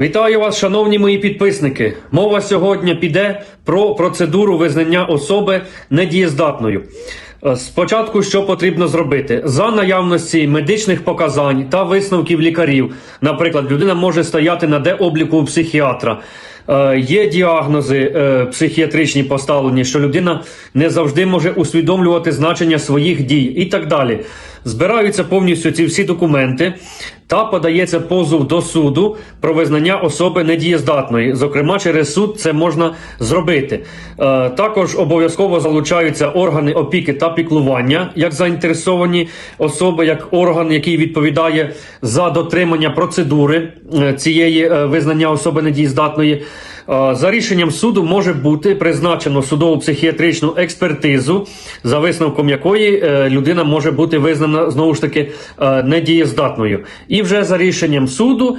Вітаю вас, шановні мої підписники. Мова сьогодні піде про процедуру визнання особи недієздатною. Е, Спочатку, що потрібно зробити? За наявності медичних показань та висновків лікарів, наприклад, людина може стояти на деобліку у психіатра. Е, Є діагнози е, психіатричні поставлені, що людина не завжди може усвідомлювати значення своїх дій і так далі. Збираються повністю ці всі документи та подається позов до суду про визнання особи недієздатної. Зокрема, через суд це можна зробити. Е, також обов'язково залучаються органи опіки та піклування як заінтересовані особи, як орган, який відповідає за дотримання процедури е, цієї е, визнання особи недієздатної. Е, За рішенням суду може бути призначено судову психіатричну експертизу, за висновком якої е, людина може бути визнана знову ж таки е, недієздатною. І вже за рішенням суду.